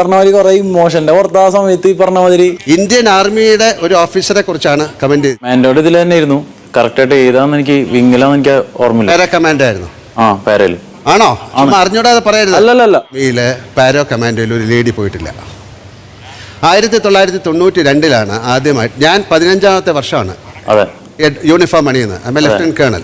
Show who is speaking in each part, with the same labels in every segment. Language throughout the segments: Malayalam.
Speaker 1: പറഞ്ഞ മാതിരി കുറെ ഇമോഷന്റെ പുറത്ത് ആ സമയത്ത് ഈ പറഞ്ഞ മാതിരി
Speaker 2: ഇന്ത്യൻ ആർമിയുടെ ഒരു ഓഫീസറെ കുറിച്ചാണ് കമന്റ്
Speaker 1: മാൻഡോട് ഇതിൽ തന്നെ ആയിരുന്നു കറക്റ്റായിട്ട് ഏതാന്ന് എനിക്ക് വിങ്ങിലാന്ന് എനിക്ക് ഓർമ്മയില്ല.
Speaker 2: പാരോ കമാൻഡോ ആയിരുന്നു.
Speaker 1: ആ പേരൽ.
Speaker 2: ആണോ? അറിഞ്ഞൂടാതെ പറയരുത്.
Speaker 1: അല്ലല്ല
Speaker 2: ഇതിൽ പാരോ കമാൻഡോയിൽ ഒരു ലേഡി പോയിട്ടില്ല. ആയിരത്തി തൊള്ളായിരത്തി തൊണ്ണൂറ്റി രണ്ടിലാണ് ആദ്യമായിട്ട് ഞാൻ പതിനഞ്ചാമത്തെ വർഷമാണ്
Speaker 1: അതെ.
Speaker 2: യൂണിഫോം അണിയുന്നത്. ഐ ലെഫ്റ്റനന്റ് കേണൽ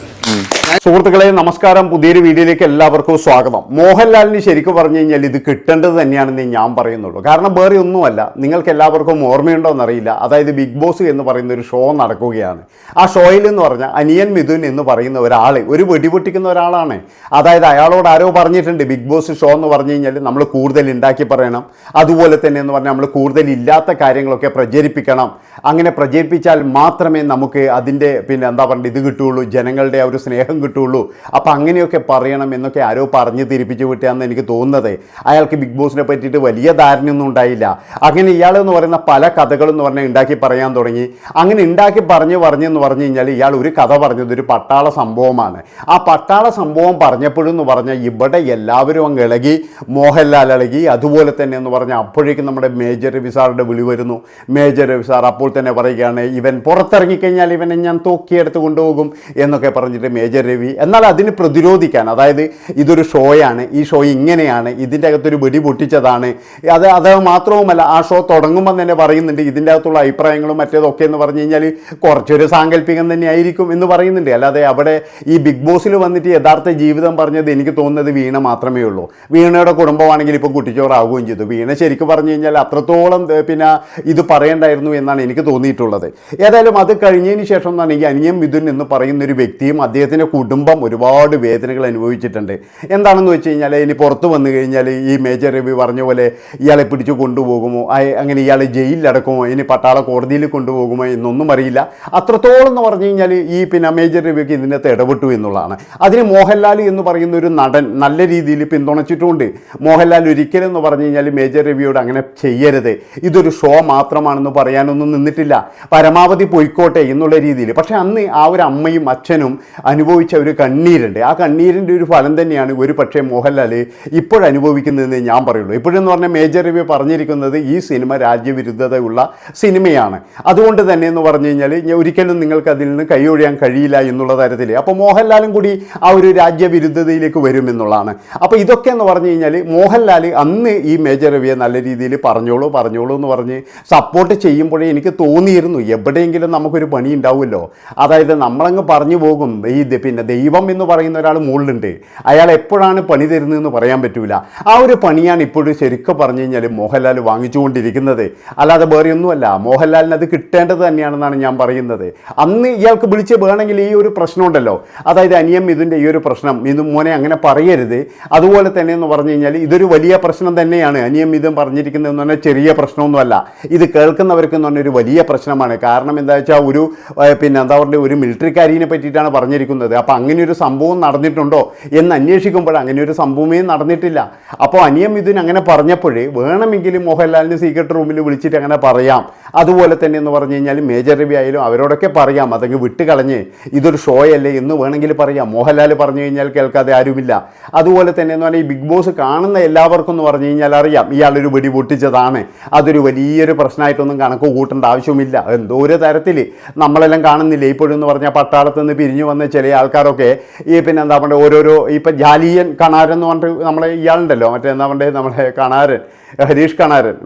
Speaker 3: സുഹൃത്തുക്കളെ നമസ്കാരം. പുതിയൊരു വീഡിയോയിലേക്ക് എല്ലാവർക്കും സ്വാഗതം. മോഹൻലാലിന് ശരിക്കും പറഞ്ഞു കഴിഞ്ഞാൽ ഇത് കിട്ടേണ്ടത് തന്നെയാണെന്ന് ഞാൻ പറയുന്നുള്ളൂ. കാരണം വേറെ ഒന്നുമല്ല നിങ്ങൾക്ക് എല്ലാവർക്കും ഓർമ്മയുണ്ടോ എന്നറിയില്ല. അതായത് ബിഗ് ബോസ് എന്ന് പറയുന്ന ഒരു ഷോ നടക്കുകയാണ്. ആ ഷോയിൽ എന്ന് പറഞ്ഞാൽ അനിയൻ മിഥുൻ എന്ന് പറയുന്ന ഒരാൾ ഒരു വെടിപൊട്ടിക്കുന്ന ഒരാളാണ്. അതായത് അയാളോട് ആരോ പറഞ്ഞിട്ടുണ്ട് ബിഗ് ബോസ് ഷോ എന്ന് പറഞ്ഞു കഴിഞ്ഞാൽ നമ്മൾ കൂടുതൽ ഉണ്ടാക്കി പറയണം. അതുപോലെ തന്നെ എന്ന് പറഞ്ഞാൽ നമ്മൾ കൂടുതൽ ഇല്ലാത്ത കാര്യങ്ങളൊക്കെ പ്രചരിപ്പിക്കണം. അങ്ങനെ പ്രചരിപ്പിച്ചാൽ മാത്രമേ നമുക്ക് അതിന്റെ പിന്നെ എന്താ പറയുക ഇത് കിട്ടുകയുള്ളൂ. ജനങ്ങളുടെ ആ ഒരു സ്നേഹം കിട്ടുകയുള്ളൂ. അപ്പോൾ അങ്ങനെയൊക്കെ പറയണം എന്നൊക്കെ ആരോ പറഞ്ഞ് തിരിപ്പിച്ച് വിട്ടാന്ന് എനിക്ക് തോന്നുന്നത്. അയാൾക്ക് ബിഗ് ബോസിനെ പറ്റിയിട്ട് വലിയ ധാരണയൊന്നും ഉണ്ടായില്ല. അങ്ങനെ ഇയാൾ എന്ന് പറയുന്ന പല കഥകളെന്ന് പറഞ്ഞാൽ ഉണ്ടാക്കി പറയാൻ തുടങ്ങി. അങ്ങനെ ഉണ്ടാക്കി പറഞ്ഞ് പറഞ്ഞെന്ന് പറഞ്ഞു കഴിഞ്ഞാൽ ഇയാൾ ഒരു കഥ പറഞ്ഞത് ഒരു പട്ടാള സംഭവമാണ്. ആ പട്ടാള സംഭവം പറഞ്ഞപ്പോഴെന്ന് പറഞ്ഞാൽ ഇവിടെ എല്ലാവരും അങ്ങ് ഇളകി മോഹൻലാൽ ഇളകി അതുപോലെ തന്നെ എന്ന് പറഞ്ഞാൽ അപ്പോഴേക്കും നമ്മുടെ മേജർ രവി സാറിന്റെ വിളി വരുന്നു. മേജർ രവി സാർ അപ്പോൾ തന്നെ പറയുകയാണ് ഇവൻ പുറത്തിറങ്ങിക്കഴിഞ്ഞാൽ ഇവനെ ഞാൻ തൂക്കിയെടുത്ത് കൊണ്ടുപോകും എന്നൊക്കെ പറഞ്ഞിട്ട് മേജർ രവി എന്നാൽ അതിന് പ്രതിരോധിക്കാൻ അതായത് ഇതൊരു ഷോയാണ് ഈ ഷോ ഇങ്ങനെയാണ് ഇതിന്റെ അകത്തൊരു വെടി പൊട്ടിച്ചതാണ്. അത് അത് മാത്രവുമല്ല ആ ഷോ തുടങ്ങുമ്പോൾ തന്നെ പറയുന്നുണ്ട് ഇതിന്റെ അകത്തുള്ള അഭിപ്രായങ്ങളും മറ്റേതൊക്കെ എന്ന് പറഞ്ഞു കഴിഞ്ഞാൽ കുറച്ചൊരു സാങ്കല്പികം തന്നെ ആയിരിക്കും എന്ന് പറയുന്നുണ്ട്. അല്ലാതെ അവിടെ ഈ ബിഗ് ബോസിൽ വന്നിട്ട് യഥാർത്ഥ ജീവിതം പറഞ്ഞത് എനിക്ക് തോന്നുന്നത് വീണ മാത്രമേ ഉള്ളൂ. വീണയുടെ കുടുംബമാണെങ്കിൽ ഇപ്പോൾ കുട്ടിച്ചോറാവുകയും ചെയ്തു. വീണ ശരിക്കും പറഞ്ഞു കഴിഞ്ഞാൽ അത്രത്തോളം പിന്നെ ഇത് പറയണ്ടായിരുന്നു എന്നാണ് എനിക്ക് തോന്നിയിട്ടുള്ളത്. ഏതായാലും അത് കഴിഞ്ഞതിന് ശേഷം എന്നാണെങ്കിൽ അനിയം മിഥുൻ എന്ന് പറയുന്ന ഒരു വ്യക്തിയും അദ്ദേഹത്തിന്റെ കുടുംബം ഒരുപാട് വേദനകൾ അനുഭവിച്ചിട്ടുണ്ട്. എന്താണെന്ന് വെച്ച് കഴിഞ്ഞാൽ ഇനി പുറത്ത് വന്നു കഴിഞ്ഞാൽ ഈ മേജർ രവി പറഞ്ഞ പോലെ ഇയാളെ പിടിച്ചു കൊണ്ടുപോകുമോ? അങ്ങനെ ഇയാളെ ജയിലിലടക്കുമോ? ഇനി പട്ടാള കോടതിയിൽ കൊണ്ടുപോകുമോ എന്നൊന്നും അറിയില്ല. അത്രത്തോളം എന്ന് പറഞ്ഞു കഴിഞ്ഞാൽ ഈ പിന്നെ മേജർ രവിക്ക് ഇതിനകത്ത് ഇടപെട്ടു എന്നുള്ളതാണ്. അതിന് മോഹൻലാൽ എന്ന് പറയുന്ന ഒരു നടൻ നല്ല രീതിയിൽ പിന്തുണച്ചിട്ടുമുണ്ട് മോഹൻലാൽ ഒരിക്കലും എന്ന് പറഞ്ഞു കഴിഞ്ഞാൽ മേജർ രവിയോട് അങ്ങനെ ചെയ്യരുത്. ഇതൊരു ഷോ മാത്രമാണെന്ന് പറയാനൊന്നും നിന്നിട്ടില്ല. പരമാവധി പൊയ്ക്കോട്ടെ എന്നുള്ള രീതിയിൽ. പക്ഷേ അന്ന് ആ ഒരു അമ്മയും അച്ഛനും അനുഭവിച്ച ഒരു കണ്ണീരുണ്ട്. ആ കണ്ണീരിന്റെ ഒരു ഫലം തന്നെയാണ് ഒരു പക്ഷേ മോഹൻലാൽ ഇപ്പോഴനുഭവിക്കുന്നതെന്ന് ഞാൻ പറയുള്ളൂ. ഇപ്പോഴെന്ന് പറഞ്ഞാൽ മേജർ റിവ്യൂ പറഞ്ഞിരിക്കുന്നത് ഈ സിനിമ രാജ്യവിരുദ്ധതയുള്ള സിനിമയാണ്. അതുകൊണ്ട് തന്നെ എന്ന് പറഞ്ഞു കഴിഞ്ഞാൽ ഒരിക്കലും നിങ്ങൾക്ക് അതിൽ നിന്ന് കൈയൊഴിയാൻ കഴിയില്ല എന്നുള്ള തരത്തിൽ അപ്പോൾ മോഹൻലാലും കൂടി ആ ഒരു രാജ്യവിരുദ്ധതയിലേക്ക് വരും എന്നുള്ളതാണ്. അപ്പോൾ ഇതൊക്കെ എന്ന് പറഞ്ഞു കഴിഞ്ഞാൽ മോഹൻലാൽ അന്ന് ഈ മേജർ രവിയെ നല്ല രീതിയിൽ പറഞ്ഞോളൂ പറഞ്ഞോളൂ എന്ന് പറഞ്ഞ് സപ്പോർട്ട് ചെയ്യുമ്പോഴേ എനിക്ക് തോന്നിയിരുന്നു. എവിടെയെങ്കിലും നമുക്കൊരു പണി ഉണ്ടാവുമല്ലോ. അതായത് നമ്മളങ്ങ് പറഞ്ഞു പോകും ഈ പിന്നെ ദൈവം എന്ന് പറയുന്ന ഒരാൾ മുകളിലുണ്ട്. അയാൾ എപ്പോഴാണ് പണി തരുന്നതെന്ന് പറയാൻ പറ്റൂല. ആ ഒരു പണിയാണ് ഇപ്പോഴും ശരിക്കും പറഞ്ഞു കഴിഞ്ഞാൽ മോഹൻലാൽ വാങ്ങിച്ചുകൊണ്ടിരിക്കുന്നത്. അല്ലാതെ വേറെ ഒന്നുമല്ല. മോഹൻലാലിന് അത് കിട്ടേണ്ടത് തന്നെയാണെന്നാണ് ഞാൻ പറയുന്നത്. അന്ന് ഇയാൾക്ക് വിളിച്ച് വേണമെങ്കിൽ ഈ ഒരു പ്രശ്നമുണ്ടല്ലോ അതായത് അനിയം ഇതിന്റെ ഈ ഒരു പ്രശ്നം. ഇത് മോനെ അങ്ങനെ പറയരുത്. അതുപോലെ തന്നെ എന്ന് പറഞ്ഞു കഴിഞ്ഞാൽ ഇതൊരു വലിയ പ്രശ്നം തന്നെയാണ്. അനിയം ഇതും പറഞ്ഞിരിക്കുന്നതെന്ന് പറഞ്ഞാൽ ചെറിയ പ്രശ്നമൊന്നുമല്ല. ഇത് കേൾക്കുന്നവർക്ക് എന്ന് ഒരു വലിയ പ്രശ്നമാണ്. കാരണം എന്താ വെച്ചാൽ ഒരു പിന്നെ എന്താ പറയുക ഒരു മിലിറ്ററിക്കാരിനെ പറ്റിയിട്ടാണ് പറഞ്ഞിരിക്കുന്നത്. അപ്പോൾ അങ്ങനെ ഒരു സംഭവം നടന്നിട്ടുണ്ടോ എന്ന് അന്വേഷിക്കുമ്പോൾ അങ്ങനെ ഒരു സംഭവമേ നടന്നിട്ടില്ല. അപ്പോൾ അനിയം ഇതിന് അങ്ങനെ പറഞ്ഞപ്പോഴേ വേണമെങ്കിൽ മോഹൻലാലിന് സീക്രട്ട് റൂമിൽ വിളിച്ചിട്ട് അങ്ങനെ പറയാം. അതുപോലെ തന്നെ എന്ന് പറഞ്ഞു കഴിഞ്ഞാൽ മേജർ രവി ആയാലും അവരോടൊക്കെ പറയാം. അതങ്ങ് വിട്ടുകളഞ്ഞ് ഇതൊരു ഷോ അല്ലേ എന്ന് വേണമെങ്കിൽ പറയാം. മോഹൻലാൽ പറഞ്ഞു കഴിഞ്ഞാൽ കേൾക്കാതെ ആരുമില്ല. അതുപോലെ തന്നെ എന്ന് പറഞ്ഞാൽ ഈ ബിഗ് ബോസ് കാണുന്ന എല്ലാവർക്കും എന്ന് പറഞ്ഞു കഴിഞ്ഞാൽ അറിയാം ഇയാളൊരു വെടി പൊട്ടിച്ചതാണ്. അതൊരു വലിയൊരു പ്രശ്നമായിട്ടൊന്നും കണക്ക് കൂട്ടേണ്ട ആവശ്യമില്ല. എന്തോ ഒരു തരത്തിൽ നമ്മളെല്ലാം കാണുന്നില്ല? ഇപ്പോഴും എന്ന് പറഞ്ഞാൽ പട്ടാളത്ത് നിന്ന് പിരിഞ്ഞു വന്ന ചില ആൾക്കാരൊക്കെ ഈ പിന്നെ എന്താ പറയുക ഓരോരോ ഇപ്പം ജാലിയൻ കണാരൻ എന്ന് പറഞ്ഞിട്ട് നമ്മളെ ഇയാളുണ്ടല്ലോ മറ്റേ എന്താ പറയുക നമ്മളെ കണാരൻ ഹരീഷ് കണാരൻ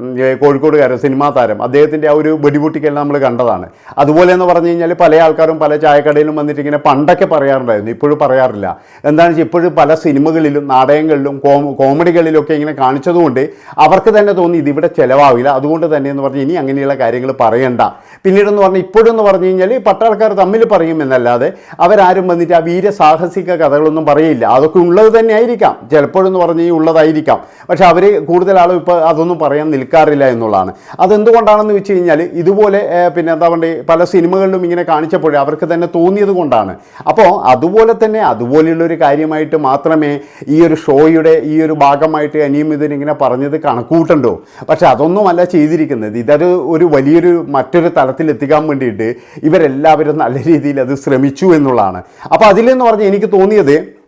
Speaker 3: കോഴിക്കോടുകാരൻ സിനിമാ താരം അദ്ദേഹത്തിന്റെ ആ ഒരു വെടിപൊട്ടിക്കെല്ലാം നമ്മൾ കണ്ടതാണ്. അതുപോലെ എന്ന് പറഞ്ഞു കഴിഞ്ഞാൽ പല ആൾക്കാരും പല ചായക്കടയിലും വന്നിട്ട് ഇങ്ങനെ പണ്ടൊക്കെ പറയാറുണ്ടായിരുന്നു ഇപ്പോഴും പറയാറില്ല. എന്താണെന്ന് വെച്ചാൽ ഇപ്പോഴും പല സിനിമകളിലും നാടകങ്ങളിലും കോമഡികളിലൊക്കെ ഇങ്ങനെ കാണിച്ചതുകൊണ്ട് അവർക്ക് തന്നെ തോന്നി ഇതിവിടെ ചിലവാവില്ല. അതുകൊണ്ട് തന്നെ എന്ന് പറഞ്ഞാൽ ഇനി അങ്ങനെയുള്ള കാര്യങ്ങൾ പറയണ്ട. പിന്നീടെന്ന് പറഞ്ഞാൽ ഇപ്പോഴെന്ന് പറഞ്ഞു കഴിഞ്ഞാൽ ഈ പട്ടാൾക്കാർ തമ്മിൽ പറയുമെന്നല്ലാതെ അവരാരും വന്നിട്ട് ആ വീര സാഹസിക കഥകളൊന്നും പറയില്ല. അതൊക്കെ ഉള്ളത് തന്നെ ആയിരിക്കാം ചിലപ്പോഴെന്ന് പറഞ്ഞു കഴിഞ്ഞാൽ ഉള്ളതായിരിക്കാം. പക്ഷെ അവർ കൂടുതൽ ആളും ഇപ്പോൾ അതൊന്നും പറയാൻ നിൽക്കാറില്ല എന്നുള്ളതാണ്. അതെന്തുകൊണ്ടാണെന്ന് വെച്ച് കഴിഞ്ഞാൽ ഇതുപോലെ പിന്നെ എന്താ പറയുക പല സിനിമകളിലും ഇങ്ങനെ കാണിച്ചപ്പോഴേ അവർക്ക് തന്നെ തോന്നിയത് കൊണ്ടാണ്. അപ്പോൾ അതുപോലെ തന്നെ അതുപോലെയുള്ളൊരു കാര്യമായിട്ട് മാത്രമേ ഈ ഒരു ഷോയുടെ ഈ ഒരു ഭാഗമായിട്ട് അനിയും ഇതിനിങ്ങനെ പറഞ്ഞത് കണക്കൂട്ടണ്ടോ. പക്ഷെ അതൊന്നുമല്ല ചെയ്തിരിക്കുന്നത്. ഇതൊരു ഒരു വലിയൊരു മറ്റൊരു തലത്തിൽ എത്തിക്കാൻ വേണ്ടിയിട്ട് ഇവരെല്ലാവരും നല്ല രീതിയിൽ അത് ശ്രമിച്ചു എന്നുള്ളതാണ്. അപ്പോൾ അതിലെന്ന് പറഞ്ഞാൽ എനിക്ക് തോന്നിയത്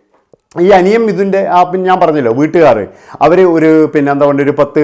Speaker 3: ഈ അനിയം ഇതിന്റെ ആ പിന്നെ ഞാൻ പറഞ്ഞല്ലോ വീട്ടുകാർ. അവർ ഒരു പിന്നെ എന്താ പറയുക ഒരു പത്ത്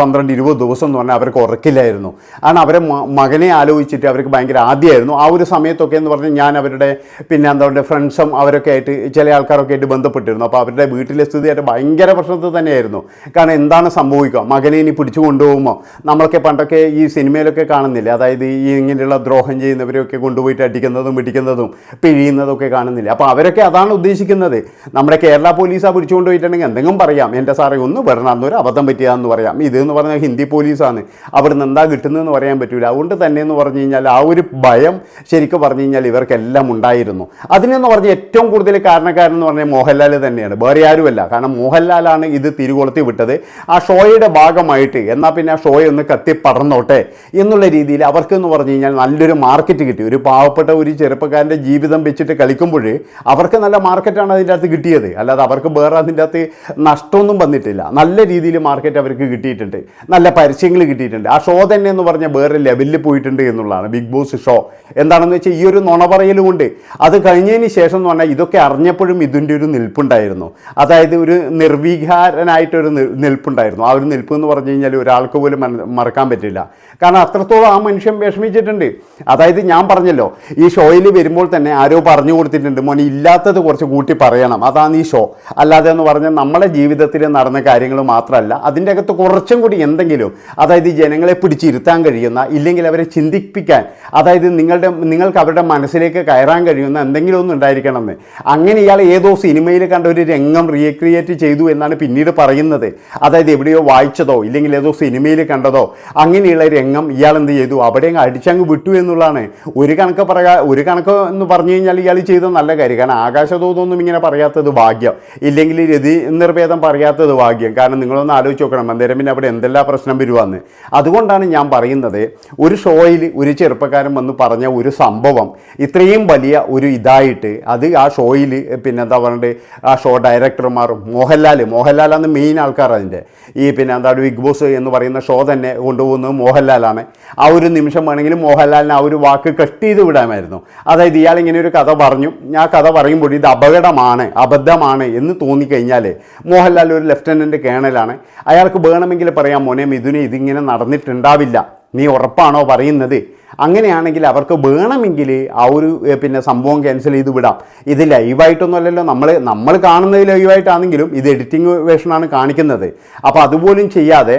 Speaker 3: പന്ത്രണ്ട് ഇരുപത് ദിവസം എന്ന് പറഞ്ഞാൽ അവർക്ക് ഉറക്കില്ലായിരുന്നു. കാരണം അവരെ മകനെ ആലോചിച്ചിട്ട് അവർക്ക് ഭയങ്കര ആദ്യമായിരുന്നു ആ ഒരു സമയത്തൊക്കെ എന്ന് പറഞ്ഞാൽ ഞാൻ അവരുടെ പിന്നെ എന്താ പറയുക ഫ്രണ്ട്സും അവരൊക്കെ ആയിട്ട് ചില ആൾക്കാരൊക്കെ ആയിട്ട് ബന്ധപ്പെട്ടിരുന്നു. അപ്പോൾ അവരുടെ വീട്ടിലെ സ്ഥിതിയായിട്ട് ഭയങ്കര പ്രശ്നത്തിൽ തന്നെയായിരുന്നു. കാരണം എന്താണ് സംഭവിക്കുക? മകനെ ഇനി പിടിച്ചു കൊണ്ടുപോകുമോ? നമ്മളൊക്കെ പണ്ടൊക്കെ ഈ സിനിമയിലൊക്കെ കാണുന്നില്ല? അതായത് ഈ ഇങ്ങനെയുള്ള ദ്രോഹം ചെയ്യുന്നവരെയൊക്കെ കൊണ്ടുപോയിട്ട് അടിക്കുന്നതും പിടിക്കുന്നതും പിഴിയുന്നതും ഒക്കെ കാണുന്നില്ല? അപ്പോൾ അവരൊക്കെ അതാണ് ഉദ്ദേശിക്കുന്നത്. നമ്മുടെ കേരള പോലീസാ പിടിച്ചുകൊണ്ട് പോയിട്ടുണ്ടെങ്കിൽ എന്തെങ്കിലും പറയാം. എന്റെ സാറേ ഒന്ന് വരണം ഒരു അബദ്ധം പറ്റിയതെന്ന് പറയാം. ഇത് എന്ന് പറഞ്ഞാൽ ഹിന്ദി പോലീസാണ് അവിടുന്ന് എന്താ കിട്ടുന്നതെന്ന് പറയാൻ പറ്റില്ല അതുകൊണ്ട് തന്നെ എന്ന് പറഞ്ഞു കഴിഞ്ഞാൽ ആ ഒരു ഭയം ശരിക്കും പറഞ്ഞു കഴിഞ്ഞാൽ ഇവർക്കെല്ലാം ഉണ്ടായിരുന്നു. അതിനെന്ന് പറഞ്ഞാൽ ഏറ്റവും കൂടുതൽ കാരണക്കാരൻ എന്ന് പറഞ്ഞാൽ മോഹൻലാൽ തന്നെയാണ്. വേറെ ആരുമല്ല. കാരണം മോഹൻലാലാണ് ഇത് തിരികൊളുത്തി വിട്ടത്. ആ ഷോയുടെ ഭാഗമായിട്ട് എന്നാൽ പിന്നെ ആ ഷോയെ ഒന്ന് കത്തി പടർന്നോട്ടെ എന്നുള്ള രീതിയിൽ അവർക്ക് എന്ന് പറഞ്ഞു കഴിഞ്ഞാൽ നല്ലൊരു മാർക്കറ്റ് കിട്ടി. ഒരു പാവപ്പെട്ട ഒരു ചെറുപ്പക്കാരന്റെ ജീവിതം വെച്ചിട്ട് കളിക്കുമ്പോൾ അവർക്ക് നല്ല മാർക്കറ്റാണ് അതിന്റെ അകത്ത് കിട്ടിയത്. അല്ലാതെ അവർക്ക് വേറെ അതിന്റെ അകത്ത് നഷ്ടമൊന്നും വന്നിട്ടില്ല. നല്ല രീതിയിൽ മാർക്കറ്റ് അവർക്ക് കിട്ടിയിട്ടുണ്ട്. നല്ല പരസ്യങ്ങൾ കിട്ടിയിട്ടുണ്ട്. ആ ഷോ തന്നെ എന്ന് പറഞ്ഞാൽ വേറെ ലെവലിൽ പോയിട്ടുണ്ട് എന്നുള്ളതാണ് ബിഗ് ബോസ് ഷോ എന്താണെന്ന് വെച്ചാൽ ഈ ഒരു നുണ പറയലും ഉണ്ട് അത് കഴിഞ്ഞതിന് ശേഷം എന്ന് പറഞ്ഞാൽ ഇതൊക്കെ അറിഞ്ഞപ്പോഴും ഇതിന്റെ ഒരു നിൽപ്പുണ്ടായിരുന്നു. അതായത് ഒരു നിർവികാരനായിട്ടൊരു നിൽപ്പുണ്ടായിരുന്നു. ആ ഒരു നിൽപ്പ് എന്ന് പറഞ്ഞു കഴിഞ്ഞാൽ ഒരാൾക്ക് പോലും മറക്കാൻ പറ്റില്ല. കാരണം അത്രത്തോളം ആ മനുഷ്യൻ വിഷമിച്ചിട്ടുണ്ട്. അതായത് ഞാൻ പറഞ്ഞല്ലോ ഈ ഷോയിൽ വരുമ്പോൾ തന്നെ ആരോ പറഞ്ഞു കൊടുത്തിട്ടുണ്ട് മോനെ ഇല്ലാത്തത് കുറച്ച് കൂട്ടി പറയണം. അതാണ് ഈ ഷോ അല്ലാതെ എന്ന് പറഞ്ഞാൽ നമ്മുടെ ജീവിതത്തിൽ നടന്ന കാര്യങ്ങൾ മാത്രമല്ല അതിന്റെ അകത്ത് കുറച്ചും കൂടി എന്തെങ്കിലും അതായത് ജനങ്ങളെ പിടിച്ചിരുത്താൻ കഴിയുന്ന ഇല്ലെങ്കിൽ അവരെ ചിന്തിപ്പിക്കാൻ അതായത് നിങ്ങളുടെ നിങ്ങൾക്ക് അവരുടെ മനസ്സിലേക്ക് കയറാൻ കഴിയുന്ന എന്തെങ്കിലും ഒന്നും ഉണ്ടായിരിക്കണമെന്ന്. അങ്ങനെ ഇയാൾ ഏതോ സിനിമയിൽ കണ്ട ഒരു രംഗം റീക്രിയേറ്റ് ചെയ്തു എന്നാണ് പിന്നീട് പറയുന്നത്. അതായത് എവിടെയോ വായിച്ചതോ ഇല്ലെങ്കിൽ ഏതോ സിനിമയിൽ കണ്ടതോ അങ്ങനെയുള്ള രംഗം ഇയാൾ എന്ത് ചെയ്തു? അവിടെ അടിച്ചങ്ങ് വിട്ടു എന്നുള്ളതാണ്. ഒരു കണക്ക് പറയാ ഒരു കണക്ക് എന്ന് പറഞ്ഞു കഴിഞ്ഞാൽ ഇയാൾ ചെയ്ത നല്ല കാര്യം. കാരണം ആകാശദൂതൊന്നും ഇങ്ങനെ പറയാത്തത് ഭാഗ്യം. ഇല്ലെങ്കിൽ രതി നിർഭേദം പറയാത്തത് ഭാഗ്യം. കാരണം നിങ്ങളൊന്ന് ആലോചിച്ച് നോക്കണം. അന്നേരം പിന്നെ അവിടെ എന്തെല്ലാം പ്രശ്നം വരുവാന്ന്. അതുകൊണ്ടാണ് ഞാൻ പറയുന്നത് ഒരു ഷോയിൽ ഒരു ചെറുപ്പക്കാരൻ വന്ന് പറഞ്ഞ ഒരു സംഭവം ഇത്രയും വലിയ ഒരു ഇതായിട്ട് അത് ആ ഷോയിൽ പിന്നെ എന്താ പറയുക ആ ഷോ ഡയറക്ടർമാർ മോഹൻലാൽ മോഹൻലാലാണ് മെയിൻ ആൾക്കാർ അതിന്റെ. ഈ പിന്നെ എന്താ ബിഗ് ബോസ് എന്ന് പറയുന്ന ഷോ തന്നെ കൊണ്ടുപോകുന്നത് മോഹൻലാലാണ്. ആ ഒരു നിമിഷം വേണമെങ്കിൽ മോഹൻലാലിന് ആ ഒരു വാക്ക് കട്ട് ചെയ്ത് വിടാമായിരുന്നു. അതായത് ഇയാൾ ഇങ്ങനെ ഒരു കഥ പറഞ്ഞു. ഞാൻ കഥ പറയുമ്പോൾ ഇത് അപകടമാണ്. അബദ്ധമാണ് എന്ന് തോന്നിക്കഴിഞ്ഞാൽ മോഹൻലാൽ ഒരു ലെഫ്റ്റനന്റ് കേണലാണ്. അയാൾക്ക് വേണമെങ്കിൽ പറയാം മോനെ മിഥുനെ ഇതിങ്ങനെ നടന്നിട്ടുണ്ടാവില്ല. നീ ഉറപ്പാണോ പറയുന്നത്? അങ്ങനെയാണെങ്കിൽ അവർക്ക് വേണമെങ്കിൽ ആ ഒരു പിന്നെ സംഭവം ക്യാൻസൽ ചെയ്ത് വിടാം. ഇത് ലൈവായിട്ടൊന്നുമല്ലല്ലോ നമ്മൾ നമ്മൾ കാണുന്നത് ലൈവായിട്ടാണെങ്കിലും ഇത് എഡിറ്റിംഗ് വേഷനാണ് കാണിക്കുന്നത്. അപ്പോൾ അതുപോലും ചെയ്യാതെ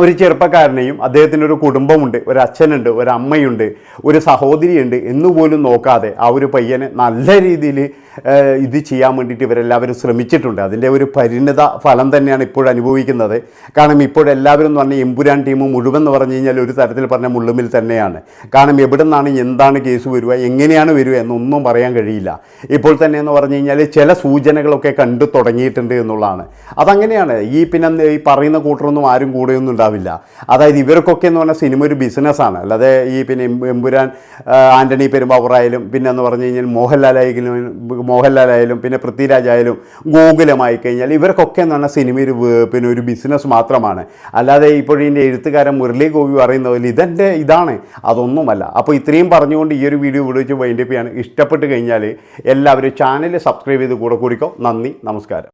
Speaker 3: ഒരു ചെറുപ്പക്കാരനെയും അദ്ദേഹത്തിന് ഒരു കുടുംബമുണ്ട് ഒരു അച്ഛനുണ്ട് ഒരു അമ്മയുണ്ട് ഒരു സഹോദരിയുണ്ട് എന്നുപോലും നോക്കാതെ ആ ഒരു പയ്യനെ നല്ല രീതിയിൽ ഇത് ചെയ്യാൻ വേണ്ടിയിട്ട് ഇവരെല്ലാവരും ശ്രമിച്ചിട്ടുണ്ട്. അതിന്റെ ഒരു പരിണിത ഫലം തന്നെയാണ് ഇപ്പോൾ അനുഭവിക്കുന്നത്. കാരണം ഇപ്പോഴെല്ലാവരും എന്ന് പറഞ്ഞാൽ എമ്പുരാൻ ടീം മുഴുവൻ എന്ന് പറഞ്ഞു കഴിഞ്ഞാൽ ഒരു തരത്തിൽ പറഞ്ഞ മുള്ളുമിൽ തന്നെയാണ്. കാരണം എവിടെ നിന്നാണ് എന്താണ് കേസ് വരിക എങ്ങനെയാണ് വരിക എന്നൊന്നും പറയാൻ കഴിയില്ല. ഇപ്പോൾ തന്നെ എന്ന് പറഞ്ഞു കഴിഞ്ഞാൽ ചില സൂചനകളൊക്കെ കണ്ടു തുടങ്ങിയിട്ടുണ്ട് എന്നുള്ളതാണ്. അതങ്ങനെയാണ്. ഈ പിന്നെ ഈ പറയുന്ന കൂട്ടറൊന്നും ആരും കൂടെയൊന്നും ഉണ്ടാവില്ല. അതായത് ഇവർക്കൊക്കെ എന്ന് പറഞ്ഞാൽ സിനിമ ഒരു ബിസിനസ്സാണ് അല്ലാതെ ഈ പിന്നെ എമ്പ് എമ്പുരാൻ ആന്റണി പെരുമ്പാവൂറായാലും പിന്നെ എന്ന് പറഞ്ഞു കഴിഞ്ഞാൽ മോഹൻലാലായാലും മോഹൻലാലായാലും പിന്നെ പൃഥ്വിരാജ് ആയാലും ഗോകുലമായി കഴിഞ്ഞാൽ ഇവർക്കൊക്കെ എന്ന് പറഞ്ഞാൽ സിനിമ ഒരു പിന്നെ ഒരു ബിസിനസ് മാത്രമാണ്. അല്ലാതെ ഇപ്പോഴിന്റെ എഴുത്തുകാരൻ മുരളി ഗോപി പറയുന്ന പോലെ ഇതെന്റെ ഇതാണ്. അതൊന്നുമല്ല. അപ്പോൾ ഇത്രയും പറഞ്ഞുകൊണ്ട് ഈ ഒരു വീഡിയോ ഇവിടെ വെച്ച് വൈൻഡപ്പ് ചെയ്യാണ്. ഇഷ്ടപ്പെട്ട് കഴിഞ്ഞാൽ എല്ലാവരും ചാനൽ സബ്സ്ക്രൈബ് ചെയ്ത് കൂടെ കൂടിക്കോ. നന്ദി നമസ്കാരം.